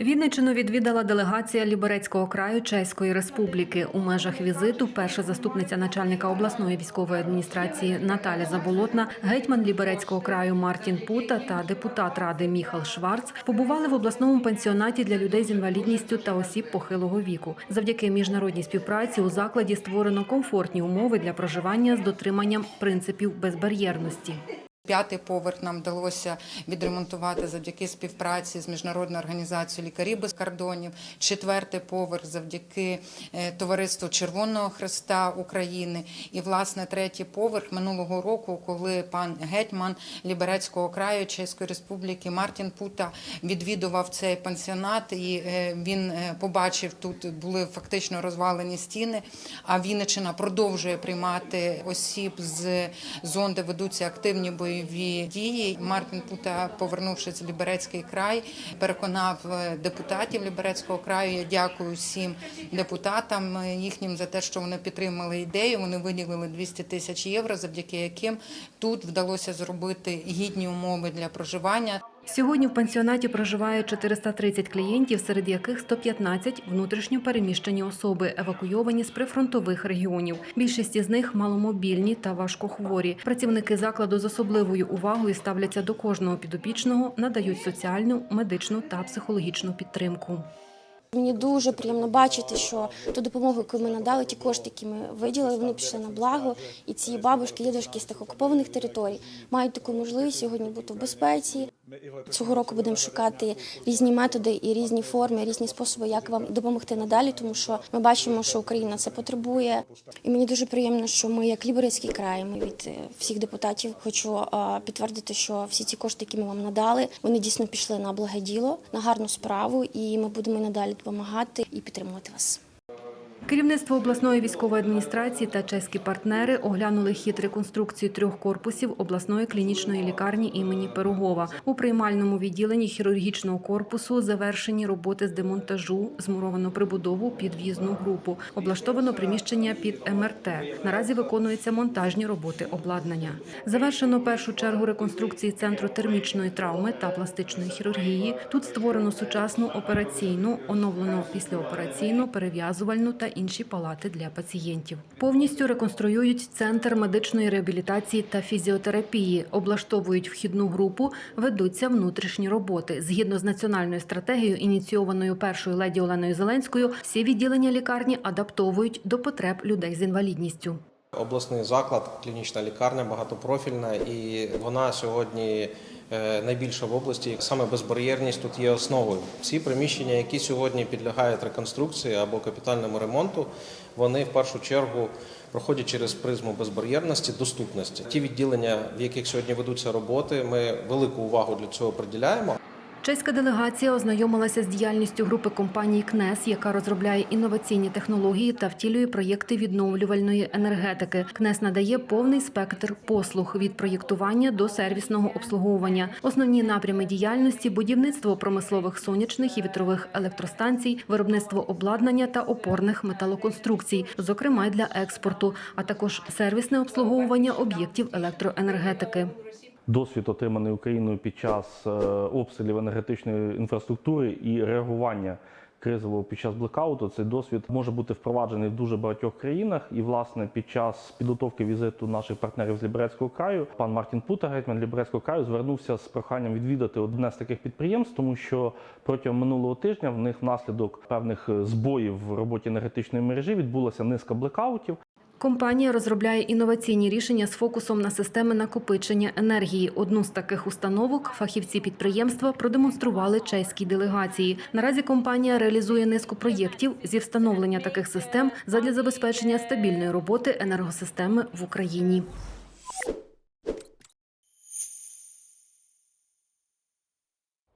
Вінниччину відвідала делегація Ліберецького краю Чеської Республіки. У межах візиту перша заступниця начальника обласної військової адміністрації Наталя Заболотна, гетьман Ліберецького краю Мартін Пута та депутат ради Міхал Шварц побували в обласному пансіонаті для людей з інвалідністю та осіб похилого віку. Завдяки міжнародній співпраці у закладі створено комфортні умови для проживання з дотриманням принципів безбар'єрності. П'ятий поверх нам вдалося відремонтувати завдяки співпраці з міжнародною організацією лікарів без кордонів. Четвертий поверх завдяки е, товариству Червоного Христа України. І власне третій поверх минулого року, коли пан гетьман Ліберецького краю Чеської Республіки Мартін Пута відвідував цей пансіонат, і е, він е, побачив тут були фактично розвалені стіни. А Вінниччина продовжує приймати осіб з зон, де ведуться активні бойові дії. Мартин Пута, повернувшись в Ліберецький край, переконав е, депутатів Ліберецького краю. Я дякую всім депутатам е, їхнім за те, що вони підтримали ідею. Вони виділили 200 тисяч євро, завдяки яким тут вдалося зробити гідні умови для проживання. Сьогодні в пансіонаті проживає 430 клієнтів, серед яких 115 – внутрішньо переміщені особи, евакуйовані з прифронтових регіонів. Більшість із них маломобільні та важкохворі. Працівники закладу з особливою увагою ставляться до кожного підопічного, надають соціальну, медичну та психологічну підтримку. Мені дуже приємно бачити, що ту допомогу, яку ми надали, ті кошти, які ми виділили, вони пішли на благо. І ці бабушки, дідушки з тих окупованих територій мають таку можливість сьогодні бути в безпеці. Цього року будемо шукати різні методи і різні форми, різні способи, як вам допомогти надалі, тому що ми бачимо, що Україна це потребує. І мені дуже приємно, що ми, як Ліберецький край, ми від е, всіх депутатів хочу е, підтвердити, що всі ці кошти, які ми вам надали, вони дійсно пішли на благе діло, на гарну справу, і ми будемо надалі допомагати і підтримувати вас. Керівництво обласної військової адміністрації та чеські партнери оглянули хід реконструкції трьох корпусів обласної клінічної лікарні імені Пирогова. У приймальному відділенні хірургічного корпусу завершені роботи з демонтажу, змуровано прибудову під в'їзну групу, облаштовано приміщення під МРТ. Наразі виконуються монтажні роботи обладнання. Завершено першу чергу реконструкції центру термічної травми та пластичної хірургії. Тут створено сучасну операційну, оновлено післяопераційну, перев'язувальну та інші палати для пацієнтів. Повністю реконструюють центр медичної реабілітації та фізіотерапії, облаштовують вхідну групу, ведуться внутрішні роботи. Згідно з національною стратегією, ініційованою першою леді Оленою Зеленською, всі відділення лікарні адаптовують до потреб людей з інвалідністю. Обласний заклад, клінічна лікарня багатопрофільна, і вона сьогодні найбільша в області. Саме безбар'єрність тут є основою. Всі приміщення, які сьогодні підлягають реконструкції або капітальному ремонту, вони в першу чергу проходять через призму безбар'єрності, доступності. Ті відділення, в яких сьогодні ведуться роботи, ми велику увагу для цього приділяємо. Чеська делегація ознайомилася з діяльністю групи компанії КНЕС, яка розробляє інноваційні технології та втілює проєкти відновлювальної енергетики. КНЕС надає повний спектр послуг від проєктування до сервісного обслуговування. Основні напрями діяльності будівництво промислових сонячних і вітрових електростанцій, виробництво обладнання та опорних металоконструкцій, зокрема й для експорту, а також сервісне обслуговування об'єктів електроенергетики. Досвід, отриманий Україною під час е, обстрілів енергетичної інфраструктури і реагування кризового під час блекауту, цей досвід може бути впроваджений в дуже багатьох країнах. І, власне, під час підготовки візиту наших партнерів з Ліберецького краю, пан Мартін Пута, гетьман Ліберецького краю, звернувся з проханням відвідати одне з таких підприємств, тому що протягом минулого тижня в них внаслідок певних збоїв в роботі енергетичної мережі відбулася низка блекаутів. Компанія розробляє інноваційні рішення з фокусом на системи накопичення енергії. Одну з таких установок фахівці підприємства продемонстрували чеській делегації. Наразі компанія реалізує низку проєктів зі встановлення таких систем задля забезпечення стабільної роботи енергосистеми в Україні.